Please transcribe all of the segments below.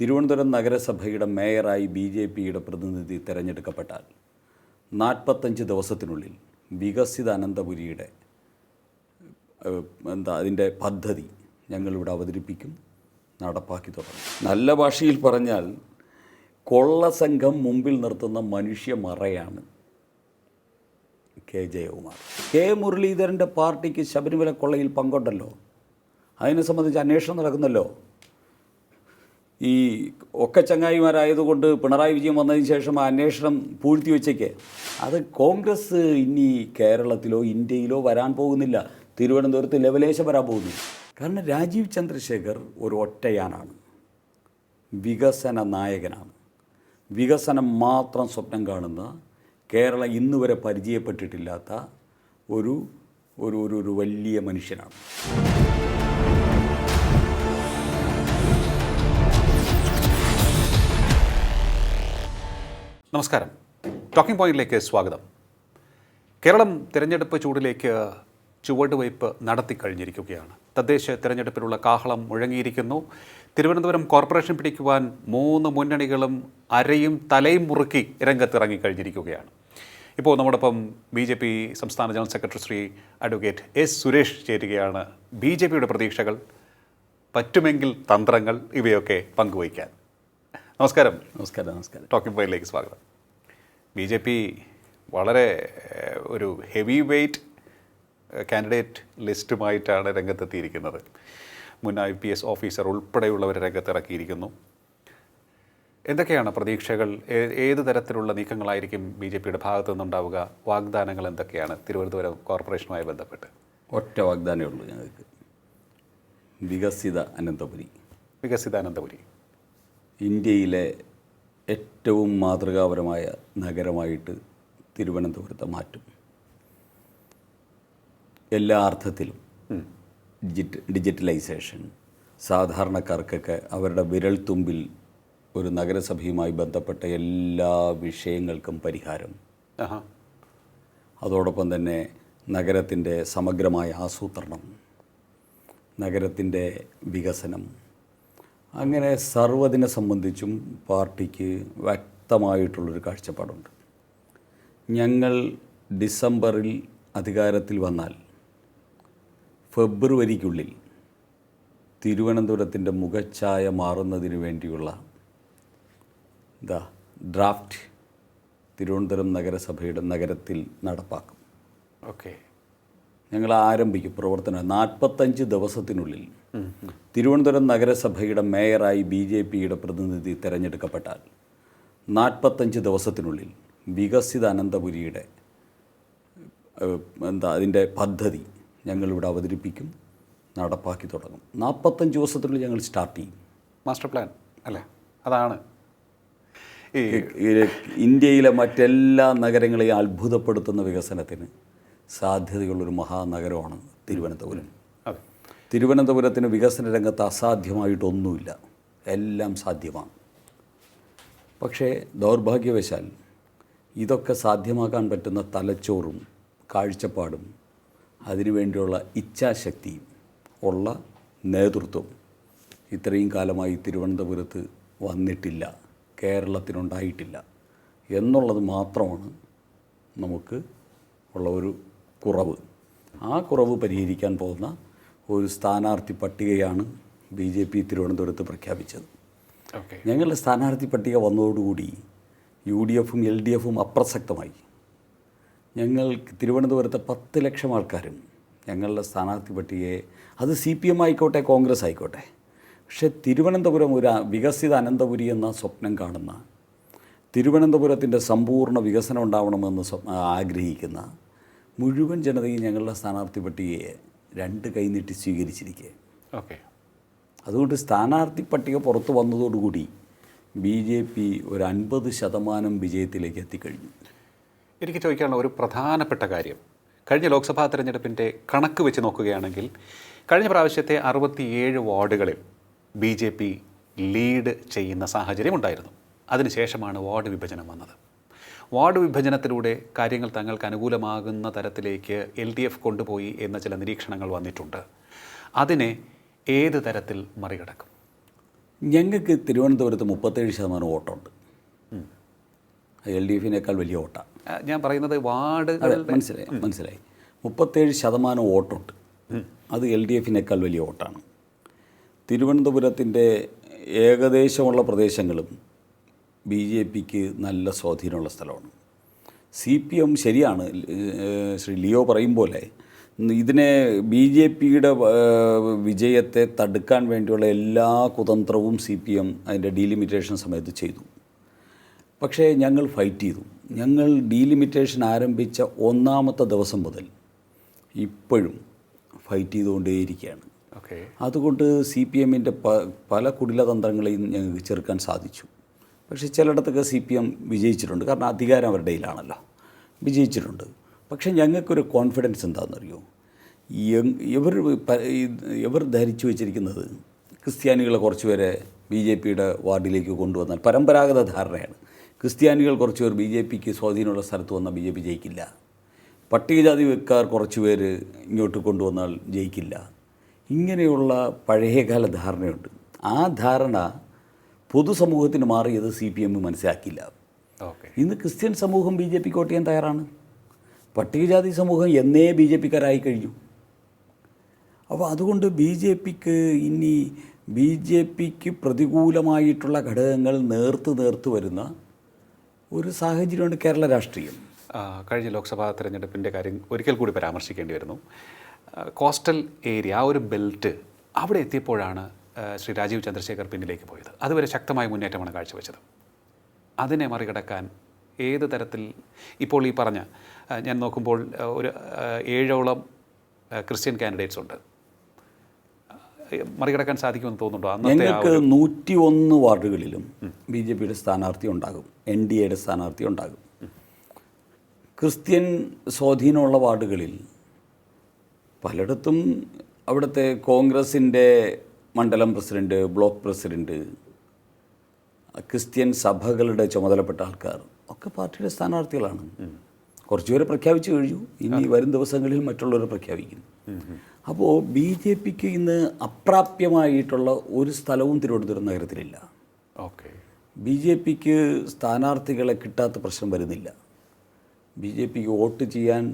തിരുവനന്തപുരം നഗരസഭയുടെ മേയറായി B J പിയുടെ പ്രതിനിധി തിരഞ്ഞെടുക്കപ്പെട്ടാൽ നാൽപ്പത്തഞ്ച് ദിവസത്തിനുള്ളിൽ വികസിത അനന്തപുരിയുടെ എന്താ അതിന്റെ പദ്ധതി ഞങ്ങളിവിടെ അവതരിപ്പിക്കും നടപ്പാക്കി തുടങ്ങും. നല്ല ഭാഷയിൽ പറഞ്ഞാൽ കൊള്ളസംഘം മുമ്പിൽ നിർത്തുന്ന മനുഷ്യ മറയാണ് കെ ജയകുമാർ. കെ മുരളീധരന്റെ പാർട്ടിക്ക് ശബരിമല കൊള്ളയിൽ പങ്കുണ്ടല്ലോ? അതിനെ സംബന്ധിച്ച് അന്വേഷണം നടക്കുന്നല്ലോ? ഈ ഒക്കെ ചങ്ങായിമാരായതുകൊണ്ട് പിണറായി വിജയൻ വന്നതിന് ശേഷം ആ അന്വേഷണം പൂഴ്ത്തി വെച്ചേക്ക്. അത് കോൺഗ്രസ് ഇനി കേരളത്തിലോ ഇന്ത്യയിലോ വരാൻ പോകുന്നില്ല. തിരുവനന്തപുരത്ത് ലെവലേശം വരാൻ പോകുന്നില്ല കാരണം രാജീവ് ചന്ദ്രശേഖർ ഒരു ഒറ്റയാനാണ്. വികസന നായകനാണ്. വികസനം മാത്രം സ്വപ്നം കാണുന്ന കേരളം ഇന്ന് വരെ പരിചയപ്പെട്ടിട്ടില്ലാത്ത ഒരു ഒരു ഒരു ഒരു വലിയ മനുഷ്യനാണ്. നമസ്കാരം. ടോക്കിംഗ് പോയിന്റിലേക്ക് സ്വാഗതം. കേരളം തിരഞ്ഞെടുപ്പ് ചൂടിലേക്ക് ചുവടുവയ്പ് നടത്തിക്കഴിഞ്ഞിരിക്കുകയാണ് തദ്ദേശ തിരഞ്ഞെടുപ്പിലുള്ള കാഹളം മുഴങ്ങിയിരിക്കുന്നു. തിരുവനന്തപുരം കോർപ്പറേഷൻ പിടിക്കുവാൻ മൂന്ന് മുന്നണികളും അരയും തലയും മുറുക്കി രംഗത്തിറങ്ങിക്കഴിഞ്ഞിരിക്കുകയാണ് ഇപ്പോൾ നമ്മോടൊപ്പം ബി ജെ പി സംസ്ഥാന general secretary Shri advocate S Suresh ചേരുകയാണ്. ബി ജെ പിയുടെ പ്രതീക്ഷകൾ പറ്റുമെങ്കിൽ തന്ത്രങ്ങൾ ഇവയൊക്കെ പങ്കുവയ്ക്കാൻ. നമസ്കാരം. നമസ്കാരം നമസ്കാരം. ടോക്കിംഗ് പോയിന്റിലേക്ക് സ്വാഗതം. ബി ജെ പി വളരെ ഒരു ഹെവി വെയ്റ്റ് കാൻഡിഡേറ്റ് ലിസ്റ്റുമായിട്ടാണ് രംഗത്തെത്തിയിരിക്കുന്നത്. മുൻ ഐ പി എസ് ഓഫീസർ ഉൾപ്പെടെയുള്ളവർ രംഗത്തിറക്കിയിരിക്കുന്നു. എന്തൊക്കെയാണ് പ്രതീക്ഷകൾ? ഏത് തരത്തിലുള്ള നീക്കങ്ങളായിരിക്കും ബി ജെ പിയുടെ ഭാഗത്തു നിന്നുണ്ടാവുക വാഗ്ദാനങ്ങൾ എന്തൊക്കെയാണ്? തിരുവനന്തപുരം കോർപ്പറേഷനുമായി ബന്ധപ്പെട്ട്. ഒറ്റ വാഗ്ദാനമേ ഉള്ളൂ ഞങ്ങൾക്ക്. വികസിത അനന്തപുരി. വികസിതാനന്ദപുരി ഇന്ത്യയിലെ ഏറ്റവും മാതൃകാപരമായ നഗരമായിട്ട് തിരുവനന്തപുരത്തെ മാറ്റും. എല്ലാ അർത്ഥത്തിലും ഡിജിറ്റ് ഡിജിറ്റലൈസേഷൻ സാധാരണക്കാർക്കൊക്കെ അവരുടെ വിരൽത്തുമ്പിൽ ഒരു നഗരസഭയുമായി ബന്ധപ്പെട്ട എല്ലാ വിഷയങ്ങൾക്കും പരിഹാരം. അതോടൊപ്പം തന്നെ നഗരത്തിന്റെ സമഗ്രമായ ആസൂത്രണം നഗരത്തിന്റെ വികസനം അങ്ങനെ സർവതിനെ സംബന്ധിച്ചും പാർട്ടിക്ക് വ്യക്തമായിട്ടുള്ളൊരു കാഴ്ചപ്പാടുണ്ട്. ഞങ്ങൾ ഡിസംബറിൽ അധികാരത്തിൽ വന്നാൽ ഫെബ്രുവരിക്കുള്ളിൽ തിരുവനന്തപുരത്തിന്റെ മുഖച്ഛായ മാറുന്നതിന് വേണ്ടിയുള്ള എന്താ ഡ്രാഫ്റ്റ് തിരുവനന്തപുരം നഗരസഭയുടെ നഗരത്തിൽ നടപ്പാക്കും. ഓക്കെ. ഞങ്ങൾ ആരംഭിക്കും പ്രവർത്തനം നാൽപ്പത്തഞ്ച് ദിവസത്തിനുള്ളിൽ. തിരുവനന്തപുരം നഗരസഭയുടെ മേയറായി ബി ജെ പിയുടെ പ്രതിനിധി തിരഞ്ഞെടുക്കപ്പെട്ടാൽ നാൽപ്പത്തഞ്ച് ദിവസത്തിനുള്ളിൽ വികസിത അനന്തപുരിയുടെ എന്താ അതിന്റെ പദ്ധതി ഞങ്ങളിവിടെ അവതരിപ്പിക്കും നടപ്പാക്കി തുടങ്ങും. നാൽപ്പത്തഞ്ച് ദിവസത്തിനുള്ളിൽ ഞങ്ങൾ സ്റ്റാർട്ട് ചെയ്യും. മാസ്റ്റർ പ്ലാൻ അല്ലേ? അതാണ്. ഇന്ത്യയിലെ മറ്റെല്ലാ നഗരങ്ങളെയും അത്ഭുതപ്പെടുത്തുന്ന വികസനത്തിന് സാധ്യതയുള്ളൊരു മഹാനഗരമാണ് തിരുവനന്തപുരം. തിരുവനന്തപുരത്തിന് വികസന രംഗത്ത് അസാധ്യമായിട്ടൊന്നുമില്ല. എല്ലാം സാധ്യമാണ്. പക്ഷേ ദൗർഭാഗ്യവശാൽ ഇതൊക്കെ സാധ്യമാക്കാൻ പറ്റുന്ന തലച്ചോറും കാഴ്ചപ്പാടും അതിനുവേണ്ടിയുള്ള ഇച്ഛാശക്തിയും ഉള്ള നേതൃത്വം ഇത്രയും കാലമായി തിരുവനന്തപുരത്ത് വന്നിട്ടില്ല. കേരളത്തിനുണ്ടായിട്ടില്ല. എന്നുള്ളത് മാത്രമാണ് നമുക്ക് ഉള്ള ഒരു കുറവ്. ആ കുറവ് പരിഹരിക്കാൻ പോകുന്ന ഒരു സ്ഥാനാർത്ഥി പട്ടികയാണ് ബി ജെ പി തിരുവനന്തപുരത്ത് പ്രഖ്യാപിച്ചത്. ഞങ്ങളുടെ സ്ഥാനാർത്ഥി പട്ടിക വന്നതോടുകൂടി യു ഡി എഫും എൽ ഡി എഫും അപ്രസക്തമായി. ഞങ്ങൾ തിരുവനന്തപുരത്തെ പത്ത് ലക്ഷം ആൾക്കാരും ഞങ്ങളുടെ സ്ഥാനാർത്ഥി പട്ടികയെ അത് സി പി എം ആയിക്കോട്ടെ കോൺഗ്രസ് ആയിക്കോട്ടെ പക്ഷേ തിരുവനന്തപുരം ഒരു വികസിത അനന്തപുരി എന്ന സ്വപ്നം കാണുന്ന തിരുവനന്തപുരത്തിന്റെ സമ്പൂർണ വികസനം ഉണ്ടാവണമെന്ന് ആഗ്രഹിക്കുന്ന മുഴുവൻ ജനതയും ഞങ്ങളുടെ സ്ഥാനാർത്ഥി പട്ടികയെ രണ്ട് കൈനീട്ടി സ്വീകരിച്ചിരിക്കുക ഓക്കെ. അതുകൊണ്ട് സ്ഥാനാർത്ഥി പട്ടിക പുറത്തു വന്നതോടുകൂടി ബി ജെ പി ഒരു അൻപത് ശതമാനം വിജയത്തിലേക്ക് എത്തിക്കഴിഞ്ഞു. എനിക്ക് ചോദിക്കാനുള്ള ഒരു പ്രധാനപ്പെട്ട കാര്യം. കഴിഞ്ഞ ലോക്സഭാ തെരഞ്ഞെടുപ്പിന്റെ കണക്ക് വെച്ച് നോക്കുകയാണെങ്കിൽ കഴിഞ്ഞ പ്രാവശ്യത്തെ അറുപത്തിയേഴ് വാർഡുകളിൽ ബി ജെ പി ലീഡ് ചെയ്യുന്ന സാഹചര്യം ഉണ്ടായിരുന്നു അതിനുശേഷമാണ് വാർഡ് വിഭജനം വന്നത്. വാർഡ് വിഭജനത്തിലൂടെ കാര്യങ്ങൾ തങ്ങൾക്ക് അനുകൂലമാകുന്ന തരത്തിലേക്ക് എൽ ഡി എഫ് കൊണ്ടുപോയി എന്ന ചില നിരീക്ഷണങ്ങൾ വന്നിട്ടുണ്ട്. അതിനെ ഏത് തരത്തിൽ മറികടക്കും? ഞങ്ങൾക്ക് തിരുവനന്തപുരത്ത് മുപ്പത്തേഴ് ശതമാനം വോട്ടുണ്ട്. എൽ ഡി എഫിനേക്കാൾ വലിയ വോട്ടാണ് ഞാൻ പറയുന്നത് വാർഡ് മനസ്സിലായി മനസ്സിലായി. മുപ്പത്തേഴ് ശതമാനം വോട്ടുണ്ട്. അത് എൽ ഡി എഫിനേക്കാൾ വലിയ വോട്ടാണ്. തിരുവനന്തപുരത്തിന്റെ ഏകദേശമുള്ള പ്രദേശങ്ങളും ബി ജെ പിക്ക് നല്ല സ്വാധീനമുള്ള സ്ഥലമാണ്. സി പി എം ശരിയാണ് ശ്രീ ലിയോ പറയും പോലെ ഇതിനെ ബി ജെ പിയുടെ വിജയത്തെ തടുക്കാൻ വേണ്ടിയുള്ള എല്ലാ കുതന്ത്രവും സി പി എം അതിന്റെ ഡീലിമിറ്റേഷൻ സമയത്ത് ചെയ്തു. പക്ഷേ ഞങ്ങൾ ഫൈറ്റ് ചെയ്തു. ഞങ്ങൾ ഡീലിമിറ്റേഷൻ ആരംഭിച്ച ഒന്നാമത്തെ ദിവസം മുതൽ ഇപ്പോഴും ഫൈറ്റ് ചെയ്തുകൊണ്ടേയിരിക്കുകയാണ്. ഓക്കെ. അതുകൊണ്ട് സി പി എമ്മിന്റെ പ പല കുടിലതന്ത്രങ്ങളെയും ഞങ്ങൾക്ക് ചെറുക്കാൻ സാധിച്ചു. പക്ഷേ ചിലയിടത്തൊക്കെ സി പി എം വിജയിച്ചിട്ടുണ്ട്. കാരണം അധികാരം അവരുടെ കയ്യിലാണല്ലോ. വിജയിച്ചിട്ടുണ്ട്. പക്ഷേ ഞങ്ങൾക്കൊരു കോൺഫിഡൻസ് എന്താണെന്നറിയോ? ഇവർ ഇവർ ധരിച്ചു വെച്ചിരിക്കുന്നത് ക്രിസ്ത്യാനികളെ കുറച്ച് പേരെ ബി ജെ പിയുടെ വാർഡിലേക്ക് കൊണ്ടുവന്നാൽ പരമ്പരാഗത ധാരണയാണ്. ക്രിസ്ത്യാനികൾ കുറച്ച് പേർ ബി ജെ പിക്ക് സ്വാധീനമുള്ള സ്ഥലത്ത് വന്നാൽ ബി ജെ പി ജയിക്കില്ല. പട്ടികജാതി വെക്കാർ കുറച്ച് പേര് ഇങ്ങോട്ട് കൊണ്ടുവന്നാൽ ജയിക്കില്ല. ഇങ്ങനെയുള്ള പഴയകാല ധാരണയുണ്ട്. ആ ധാരണ പൊതുസമൂഹത്തിന് മാറിയത് സി പി എം മനസ്സിലാക്കിയില്ല. ഓക്കെ. ഇന്ന് ക്രിസ്ത്യൻ സമൂഹം ബി ജെ പിക്ക് വോട്ട് ചെയ്യാൻ തയ്യാറാണ്. പട്ടികജാതി സമൂഹം എന്നേ ബി ജെ പിക്കാരായി കഴിഞ്ഞു. അപ്പോൾ അതുകൊണ്ട് ബി ജെ പിക്ക് ഇനി ബി ജെ പിക്ക് പ്രതികൂലമായിട്ടുള്ള ഘടകങ്ങൾ നേർത്ത് നേർത്ത് വരുന്ന ഒരു സാഹചര്യമാണ് കേരള രാഷ്ട്രീയം. കഴിഞ്ഞ ലോക്സഭാ തെരഞ്ഞെടുപ്പിന്റെ കാര്യം ഒരിക്കൽ കൂടി പരാമർശിക്കേണ്ടി വരുന്നു. കോസ്റ്റൽ ഏരിയ ആ ഒരു ബെൽറ്റ് അവിടെ എത്തിയപ്പോഴാണ് ശ്രീ രാജീവ് ചന്ദ്രശേഖർ പിന്നിലേക്ക് പോയത്. അതുവരെ ശക്തമായ മുന്നേറ്റമാണ് കാഴ്ചവെച്ചത്. അതിനെ മറികടക്കാൻ ഏത് തരത്തിൽ ഇപ്പോൾ ഈ പറഞ്ഞ ഞാൻ നോക്കുമ്പോൾ ഒരു ഏഴോളം ക്രിസ്ത്യൻ കാൻഡിഡേറ്റ്സ് ഉണ്ട്. മറികടക്കാൻ സാധിക്കുമെന്ന് തോന്നുന്നുണ്ടോ? ഞങ്ങൾക്ക് നൂറ്റി ഒന്ന് വാർഡുകളിലും ബി ജെ പിയുടെ സ്ഥാനാർത്ഥി ഉണ്ടാകും. എൻ ഡി എയുടെ സ്ഥാനാർത്ഥി ഉണ്ടാകും. ക്രിസ്ത്യൻ സ്വാധീനമുള്ള വാർഡുകളിൽ പലയിടത്തും അവിടുത്തെ കോൺഗ്രസിന്റെ മണ്ഡലം പ്രസിഡന്റ് ബ്ലോക്ക് പ്രസിഡന്റ് ക്രിസ്ത്യൻ സഭകളുടെ ചുമതലപ്പെട്ട ആൾക്കാർ ഒക്കെ പാർട്ടിയുടെ സ്ഥാനാർത്ഥികളാണ്. കുറച്ചുപേരെ പ്രഖ്യാപിച്ചു കഴിഞ്ഞു. ഇനി വരും ദിവസങ്ങളിൽ മറ്റുള്ളവരെ പ്രഖ്യാപിക്കും. അപ്പോൾ ബി ജെ പിക്ക് ഇന്ന് അപ്രാപ്യമായിട്ടുള്ള ഒരു സ്ഥലവും തിരുവനന്തപുരം നഗരത്തിലില്ല. ഓക്കെ. ബി ജെ പിക്ക് സ്ഥാനാർത്ഥികളെ കിട്ടാത്ത പ്രശ്നം വരുന്നില്ല. ബി ജെ പിക്ക് വോട്ട് ചെയ്യാൻ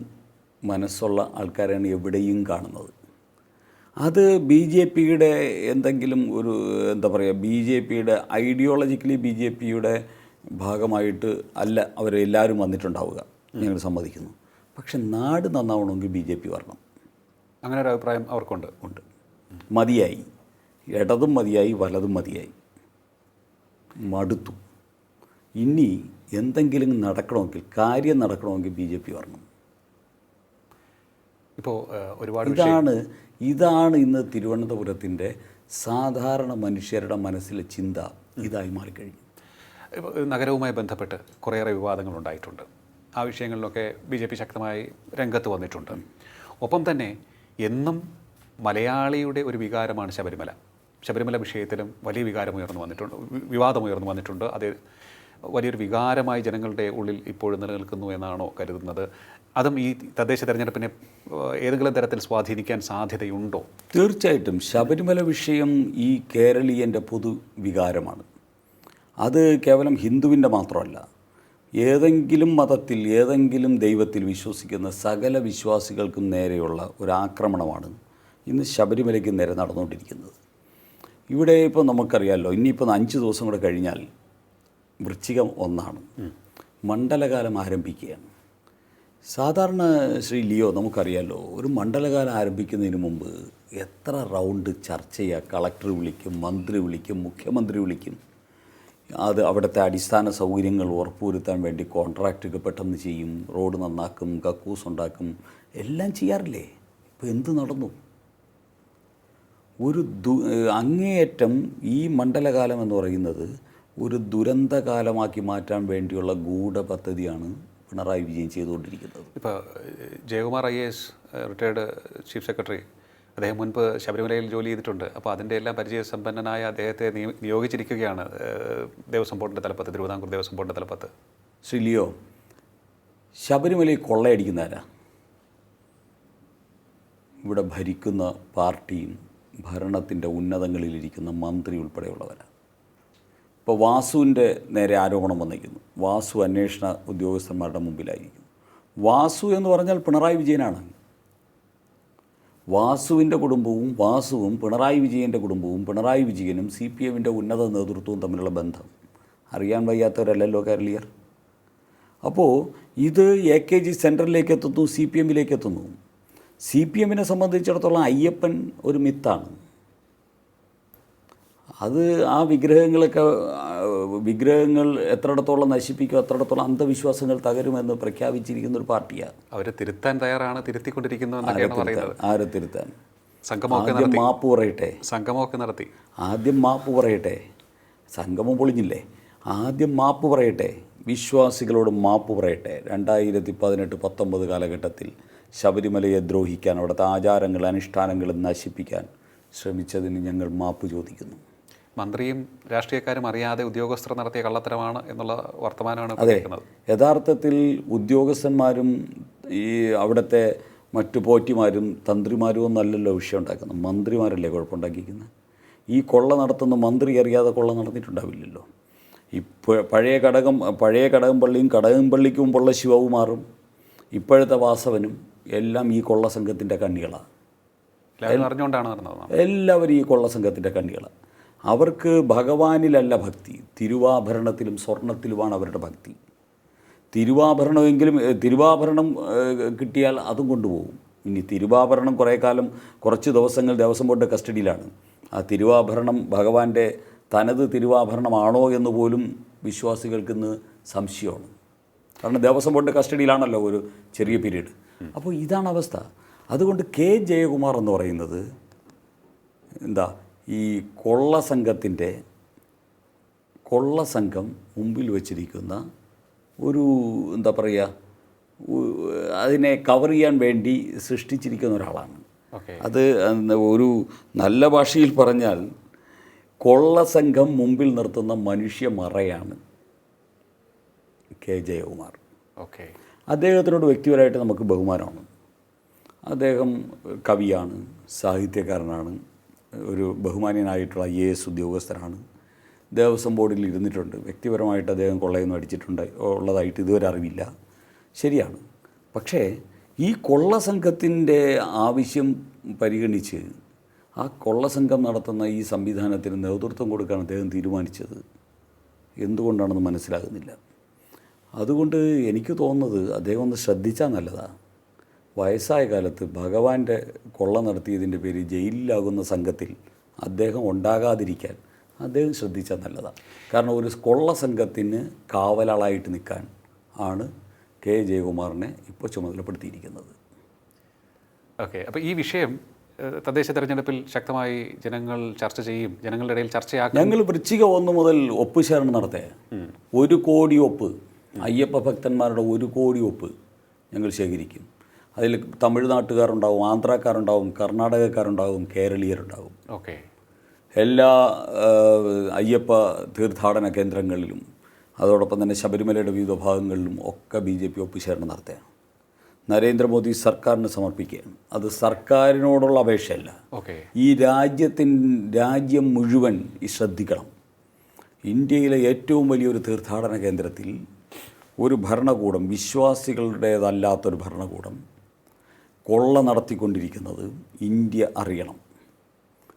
മനസ്സുള്ള ആൾക്കാരാണ് എവിടെയും കാണുന്നത്. അത് ബി ജെ പിയുടെ എന്തെങ്കിലും ഒരു എന്താ പറയുക ബി ജെ പിയുടെ ഐഡിയോളജിക്കലി ബി ജെ പിയുടെ ഭാഗമായിട്ട് അല്ല അവരെല്ലാവരും വന്നിട്ടുണ്ടാവുക. ഞങ്ങൾ സമ്മതിക്കുന്നു. പക്ഷെ നാട് നന്നാവണമെങ്കിൽ ബി ജെ പി വരണം. അങ്ങനെ ഒരു അഭിപ്രായം അവർക്കുണ്ട്. ഉണ്ട്. മതിയായി. ഇടതും മതിയായി വലതും മതിയായി. മടുത്തു. ഇനി എന്തെങ്കിലും നടക്കണമെങ്കിൽ കാര്യം നടക്കണമെങ്കിൽ ബി ജെ പി വരണം. ഇപ്പോൾ ഒരുപാട് ഇതാണ് ഇതാണ് ഇന്ന് തിരുവനന്തപുരത്തിന്റെ സാധാരണ മനുഷ്യരുടെ മനസ്സിലെ ചിന്ത. ഇതായി മാറിക്കഴിഞ്ഞു. ഇപ്പോൾ നഗരവുമായി ബന്ധപ്പെട്ട് കുറേയേറെ വിവാദങ്ങൾ ഉണ്ടായിട്ടുണ്ട് ആ വിഷയങ്ങളിലൊക്കെ ബി ജെ പി ശക്തമായി രംഗത്ത് വന്നിട്ടുണ്ട്. ഒപ്പം തന്നെ എന്നും മലയാളിയുടെ ഒരു വികാരമാണ് ശബരിമല. ശബരിമല വിഷയത്തിലും വലിയ വികാരം ഉയർന്നു വന്നിട്ടുണ്ട്. വിവാദം ഉയർന്നു വന്നിട്ടുണ്ട്. അത് വലിയൊരു വികാരമായി ജനങ്ങളുടെ ഉള്ളിൽ ഇപ്പോഴും നിലനിൽക്കുന്നു എന്നാണോ കരുതുന്നത്? അതും ഈ തദ്ദേശ തെരഞ്ഞെടുപ്പിനെ ഏതെങ്കിലും തരത്തിൽ സ്വാധീനിക്കാൻ സാധ്യതയുണ്ടോ? തീർച്ചയായിട്ടും. ശബരിമല വിഷയം ഈ കേരളീയന്റെ പൊതു വികാരമാണ്. അത് കേവലം ഹിന്ദുവിന്റെ മാത്രമല്ല ഏതെങ്കിലും മതത്തിൽ ഏതെങ്കിലും ദൈവത്തിൽ വിശ്വസിക്കുന്ന സകല വിശ്വാസികൾക്കും നേരെയുള്ള ഒരു ആക്രമണമാണ് ഇന്ന് ശബരിമലയ്ക്ക് നേരെ നടന്നുകൊണ്ടിരിക്കുന്നത്. ഇവിടെ ഇപ്പോൾ നമുക്കറിയാമല്ലോ ഇനിയിപ്പോൾ അഞ്ച് ദിവസം കൂടെ കഴിഞ്ഞാൽ വൃശ്ചികം ഒന്നാണ്. മണ്ഡലകാലം ആരംഭിക്കുകയാണ്. സാധാരണ ശ്രീ ലിയോ നമുക്കറിയാമല്ലോ ഒരു മണ്ഡലകാലം ആരംഭിക്കുന്നതിന് മുമ്പ് എത്ര റൗണ്ട് ചർച്ച ചെയ്യുക കളക്ടർ വിളിക്കും മന്ത്രി വിളിക്കും മുഖ്യമന്ത്രി വിളിക്കും. അത് അവിടുത്തെ അടിസ്ഥാന സൗകര്യങ്ങൾ ഉറപ്പുവരുത്താൻ വേണ്ടി കോൺട്രാക്റ്റൊക്കെ പെട്ടെന്ന് ചെയ്യും റോഡ് നന്നാക്കും കക്കൂസ് ഉണ്ടാക്കും എല്ലാം ചെയ്യാറില്ലേ? ഇപ്പോൾ എന്ത് നടന്നു? ഒരു ദു അങ്ങേയറ്റം ഈ മണ്ഡലകാലം എന്ന് പറയുന്നത് ഒരു ദുരന്തകാലമാക്കി മാറ്റാൻ വേണ്ടിയുള്ള ഗൂഢപദ്ധതിയാണ് പിണറായി വിജയൻ ചെയ്തുകൊണ്ടിരിക്കുന്നത്. ഇപ്പോൾ Jayakumar I S retired chief secretary അദ്ദേഹം മുൻപ് ശബരിമലയിൽ ജോലി ചെയ്തിട്ടുണ്ട്. അപ്പോൾ അതിന്റെ എല്ലാം പരിചയസമ്പന്നനായ അദ്ദേഹത്തെ നിയോഗിച്ചിരിക്കുകയാണ് ദേവസ്വം ബോർഡിന്റെ തലപ്പത്ത് തിരുവിതാംകൂർ ദേവസ്വം ബോർഡിന്റെ തലപ്പത്ത്. ശ്രീ ലിയോ ശബരിമലയിൽ കൊള്ളയടിക്കുന്നവരാ ഇവിടെ ഭരിക്കുന്ന പാർട്ടിയും ഭരണത്തിന്റെ ഉന്നതങ്ങളിലിരിക്കുന്ന മന്ത്രി ഉൾപ്പെടെയുള്ളവരാണ് ഇപ്പോൾ വാസുവിന്റെ നേരെ ആരോപണം വന്നിരിക്കുന്നു. വാസു അന്വേഷണ ഉദ്യോഗസ്ഥന്മാരുടെ മുമ്പിലായിരിക്കുന്നു. വാസു എന്ന് പറഞ്ഞാൽ പിണറായി വിജയനാണ്. വാസുവിന്റെ കുടുംബവും വാസുവും പിണറായി വിജയന്റെ കുടുംബവും പിണറായി വിജയനും സി പി എമ്മിന്റെ ഉന്നത നേതൃത്വവും തമ്മിലുള്ള ബന്ധം. അറിയാൻ വയ്യാത്തവരല്ലല്ലോ കേരളീയർ? അപ്പോൾ ഇത് എ കെ ജി സെന്ററിലേക്ക് എത്തുന്നു സി പി എമ്മിലേക്ക് എത്തുന്നു. സി പി എമ്മിനെ സംബന്ധിച്ചിടത്തോളം അയ്യപ്പൻ ഒരു മിത്താണ്. അത് ആ വിഗ്രഹങ്ങളൊക്കെ വിഗ്രഹങ്ങൾ എത്രയിടത്തോളം നശിപ്പിക്കും അത്രയിടത്തോളം അന്ധവിശ്വാസങ്ങൾ തകരുമെന്ന് പ്രഖ്യാപിച്ചിരിക്കുന്ന ഒരു പാർട്ടിയാണ് അവരെ തിരുത്താൻ തയ്യാറാണ് തിരുത്തിക്കൊണ്ടിരിക്കുന്നു എന്നൊക്കെയാണ് പറയുന്നത്. ആരെ തിരുത്താൻ? സംഘമൊക്കെ ആദ്യം മാപ്പ് പറയട്ടെ. സംഗമമൊക്കെ നടത്തി. ആദ്യം മാപ്പ് പറയട്ടെ. സംഗമം പൊളിഞ്ഞില്ലേ? ആദ്യം മാപ്പ് പറയട്ടെ. വിശ്വാസികളോട് മാപ്പ് പറയട്ടെ. രണ്ടായിരത്തി പതിനെട്ട് പത്തൊമ്പത് കാലഘട്ടത്തിൽ ശബരിമലയെ ദ്രോഹിക്കാൻ അവിടുത്തെ ആചാരങ്ങൾ അനുഷ്ഠാനങ്ങൾ നശിപ്പിക്കാൻ ശ്രമിച്ചതിന് ഞങ്ങൾ മാപ്പ് ചോദിക്കുന്നു. മന്ത്രിയും രാഷ്ട്രീയക്കാരും അറിയാതെ ഉദ്യോഗസ്ഥർ നടത്തിയ കള്ളത്തരമാണ് എന്നുള്ള വർത്തമാനമാണ് അതെ. കേൾക്കുന്നത്. യഥാർത്ഥത്തിൽ ഉദ്യോഗസ്ഥന്മാരും ഈ അവിടുത്തെ മറ്റു പോറ്റിമാരും തന്ത്രിമാരും ഒന്നല്ലല്ലോ വിഷയം ഉണ്ടാക്കുന്നത്. മന്ത്രിമാരല്ലേ കുഴപ്പമുണ്ടാക്കിയിരിക്കുന്നത്? ഈ കൊള്ള നടത്തുന്ന മന്ത്രി അറിയാതെ കൊള്ള നടന്നിട്ടുണ്ടാവില്ലല്ലോ. ഇപ്പോൾ പഴയ കടകം പഴയ കടകംപള്ളിയും കടകംപള്ളിക്ക് മുമ്പുള്ള ശിവകുമാറും ഇപ്പോഴത്തെ വാസവനും എല്ലാം ഈ കൊള്ള സംഘത്തിന്റെ കണ്ണികളാണ് എല്ലാവരും അറിഞ്ഞുകൊണ്ടാണ് നടന്നത്. എല്ലാവരും ഈ കൊള്ള സംഘത്തിന്റെ കണ്ണികളാണ് അവർക്ക് ഭഗവാനിലല്ല ഭക്തി. തിരുവാഭരണത്തിലും സ്വർണത്തിലുമാണ് അവരുടെ ഭക്തി. തിരുവാഭരണമെങ്കിലും തിരുവാഭരണം കിട്ടിയാൽ അതും കൊണ്ടുപോകും. ഇനി തിരുവാഭരണം കുറേ കാലം കുറച്ച് ദിവസങ്ങൾ ദിവസം കൊണ്ട് കസ്റ്റഡിയിലാണ്. ആ തിരുവാഭരണം ഭഗവാന്റെ തനത് തിരുവാഭരണമാണോ എന്ന് പോലും വിശ്വാസികൾക്ക് ഇന്ന് സംശയമാണ്. കാരണം ദേവസ്വം ബോർഡ് കസ്റ്റഡിയിലാണല്ലോ ഒരു ചെറിയ പീരീഡ്. അപ്പോൾ ഇതാണ് അവസ്ഥ. അതുകൊണ്ട് കെ. ജയകുമാർ എന്ന് പറയുന്നത് എന്താ? ഈ കൊള്ള സംഘത്തിന്റെ കൊള്ള സംഘം മുമ്പിൽ വച്ചിരിക്കുന്ന ഒരു എന്താ പറയുക അതിനെ കവർ ചെയ്യാൻ വേണ്ടി സൃഷ്ടിച്ചിരിക്കുന്ന ഒരാളാണ്. അത് ഒരു നല്ല ഭാഷയിൽ പറഞ്ഞാൽ കൊള്ള സംഘം മുമ്പിൽ നിർത്തുന്ന മനുഷ്യ മറയാണ് കെ ജയകുമാർ. ഓക്കെ. അദ്ദേഹത്തിനോട് വ്യക്തിപരമായിട്ട് നമുക്ക് ബഹുമാനമാണ്. അദ്ദേഹം കവിയാണ് സാഹിത്യകാരനാണ്. ഒരു ബഹുമാന്യനായിട്ടുള്ള ഐ എ എസ് ഉദ്യോഗസ്ഥനാണ്. ദേവസ്വം ബോർഡിൽ ഇരുന്നിട്ടുണ്ട്. വ്യക്തിപരമായിട്ട് അദ്ദേഹം കൊള്ളയൊന്നും അടിച്ചിട്ടുണ്ട്. ഉള്ളതായിട്ട് ഇതുവരെ അറിവില്ല. ശരിയാണ്. പക്ഷേ ഈ കൊള്ള സംഘത്തിന്റെ ആവശ്യം പരിഗണിച്ച് ആ കൊള്ള സംഘം നടത്തുന്ന ഈ സംവിധാനത്തിന് നേതൃത്വം കൊടുക്കാൻ അദ്ദേഹം തീരുമാനിച്ചത് എന്തുകൊണ്ടാണെന്ന് മനസ്സിലാകുന്നില്ല. അതുകൊണ്ട് എനിക്ക് തോന്നുന്നത് അദ്ദേഹം ഒന്ന് ശ്രദ്ധിച്ചാൽ നല്ലതാണ് വയസ്സായ കാലത്ത് ഭഗവാന്റെ കൊള്ള നടത്തിയതിന്റെ പേര് ജയിലിലാകുന്ന സംഘത്തിൽ അദ്ദേഹം ഉണ്ടാകാതിരിക്കാൻ അദ്ദേഹം ശ്രദ്ധിച്ചാൽ നല്ലതാണ്. കാരണം ഒരു കൊള്ള സംഘത്തിന് കാവലാളായിട്ട് നിൽക്കാൻ ആണ് കെ ജയകുമാറിനെ ഇപ്പോൾ ചുമതലപ്പെടുത്തിയിരിക്കുന്നത്. ഓക്കെ. അപ്പോൾ ഈ വിഷയം തദ്ദേശ തെരഞ്ഞെടുപ്പിൽ ശക്തമായി ജനങ്ങൾ ചർച്ച ചെയ്യും ജനങ്ങളുടെ ഇടയിൽ ചർച്ചയാക്കും. ഞങ്ങൾ വൃശ്ചിക ഒന്ന് മുതൽ ഒപ്പ് ശരണം നടത്തേ ഒരു കോടി ഒപ്പ് അയ്യപ്പ ഭക്തന്മാരുടെ ഒരു കോടി ഒപ്പ് ഞങ്ങൾ ശേഖരിക്കും. അതിൽ തമിഴ്നാട്ടുകാരുണ്ടാവും ആന്ധ്രാക്കാരുണ്ടാവും കർണാടകക്കാരുണ്ടാവും കേരളീയരുണ്ടാവും. ഓക്കെ. എല്ലാ അയ്യപ്പ തീർത്ഥാടന കേന്ദ്രങ്ങളിലും അതോടൊപ്പം തന്നെ ശബരിമലയുടെ വിവിധ ഭാഗങ്ങളിലും ഒക്കെ ബി ജെ പി ഒപ്പുചേരണം നടത്തുകയാണ്. നരേന്ദ്രമോദി സർക്കാരിന് സമർപ്പിക്കുകയാണ്. അത് സർക്കാരിനോടുള്ള അപേക്ഷയല്ല. ഓക്കെ. ഈ രാജ്യത്തിൻ രാജ്യം മുഴുവൻ ഈ ശ്രദ്ധിക്കണം. ഇന്ത്യയിലെ ഏറ്റവും വലിയൊരു തീർത്ഥാടന കേന്ദ്രത്തിൽ ഒരു ഭരണകൂടം വിശ്വാസികളുടേതല്ലാത്തൊരു ഭരണകൂടം കൊള്ള നടത്തിക്കൊണ്ടിരിക്കുന്നത് ഇന്ത്യ അറിയണം.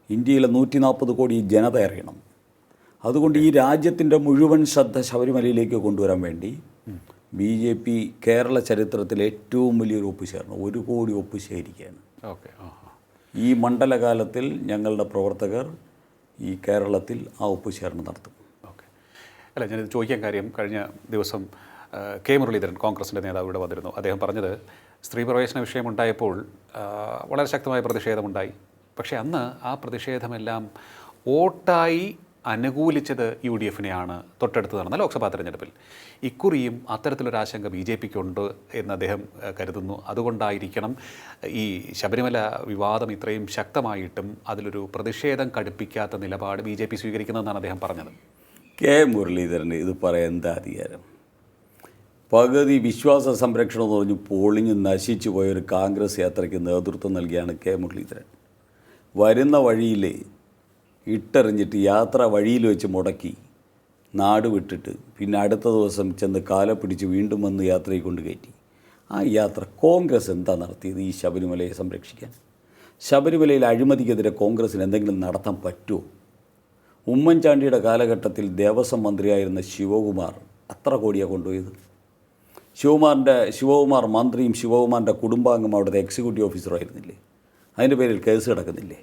ഇന്ത്യയിലെ നൂറ്റി നാൽപ്പത് കോടി ജനത അറിയണം. അതുകൊണ്ട് ഈ രാജ്യത്തിന്റെ മുഴുവൻ ശ്രദ്ധ ശബരിമലയിലേക്ക് കൊണ്ടുവരാൻ വേണ്ടി ബി ജെ പി കേരള ചരിത്രത്തിലെ ഏറ്റവും വലിയൊരു ഒപ്പ് ചേർന്നു. ഒരു കോടി ഒപ്പ് ശേഖരിക്കുകയാണ്. ഓക്കെ. ഈ മണ്ഡലകാലത്തിൽ ഞങ്ങളുടെ പ്രവർത്തകർ ഈ കേരളത്തിൽ ആ ഒപ്പുചേർന്ന് നടത്തും. ഓക്കെ. അല്ല ഞാനിത് ചോദിക്കാൻ കാര്യം കഴിഞ്ഞ ദിവസം കെ മുരളീധരൻ കോൺഗ്രസിന്റെ നേതാവ് ഇവിടെ വന്നിരുന്നു. അദ്ദേഹം പറഞ്ഞത് സ്ത്രീ പ്രവേശന വിഷയമുണ്ടായപ്പോൾ വളരെ ശക്തമായ പ്രതിഷേധമുണ്ടായി. പക്ഷേ അന്ന് ആ പ്രതിഷേധമെല്ലാം വോട്ടായി അനുകൂലിച്ചത് യു ഡി എഫിനെയാണ് തൊട്ടടുത്ത് നടന്ന ലോക്സഭാ തെരഞ്ഞെടുപ്പിൽ. ഇക്കുറിയും അത്തരത്തിലൊരു ആശങ്ക ബി ജെ പിക്കുണ്ട് എന്ന് അദ്ദേഹം കരുതുന്നു. അതുകൊണ്ടായിരിക്കണം ഈ ശബരിമല വിവാദം ഇത്രയും ശക്തമായിട്ടും അതിലൊരു പ്രതിഷേധം കടുപ്പിക്കാത്ത നിലപാട് ബി ജെ പി സ്വീകരിക്കുന്നതെന്നാണ് അദ്ദേഹം പറഞ്ഞത്. കെ മുരളീധരൻ ഇത് പറയാൻ എന്താ അധികാരം? പകുതി വിശ്വാസ സംരക്ഷണം എന്ന് പറഞ്ഞ് പോളിംഗ് നശിച്ചു പോയ ഒരു കോൺഗ്രസ് യാത്രയ്ക്ക് നേതൃത്വം നൽകിയാണ് കെ മുരളീധരൻ. വരുന്ന വഴിയിൽ ഇട്ടെറിഞ്ഞിട്ട് യാത്ര വഴിയിൽ വെച്ച് മുടക്കി നാട് വിട്ടിട്ട് പിന്നെ അടുത്ത ദിവസം ചെന്ന് കാല പിടിച്ച് വീണ്ടും വന്ന് യാത്രയിൽ കൊണ്ട് കയറ്റി. ആ യാത്ര കോൺഗ്രസ് എന്താ നടത്തിയത് ഈ ശബരിമലയെ സംരക്ഷിക്കാൻ? ശബരിമലയിൽ അഴിമതിക്കെതിരെ കോൺഗ്രസ്സിന് എന്തെങ്കിലും നടത്താൻ പറ്റുമോ? ഉമ്മൻചാണ്ടിയുടെ കാലഘട്ടത്തിൽ ദേവസ്വം മന്ത്രിയായിരുന്ന ശിവകുമാർ അത്ര കോടിയാണ് കൊണ്ടുപോയത്? ശിവകുമാറിന്റെ ശിവകുമാർ മന്ത്രിയും ശിവകുമാറിന്റെ കുടുംബാംഗം അവിടുത്തെ എക്സിക്യൂട്ടീവ് ഓഫീസറും ആയിരുന്നില്ലേ? അതിന്റെ പേരിൽ കേസ് കിടക്കുന്നില്ലേ?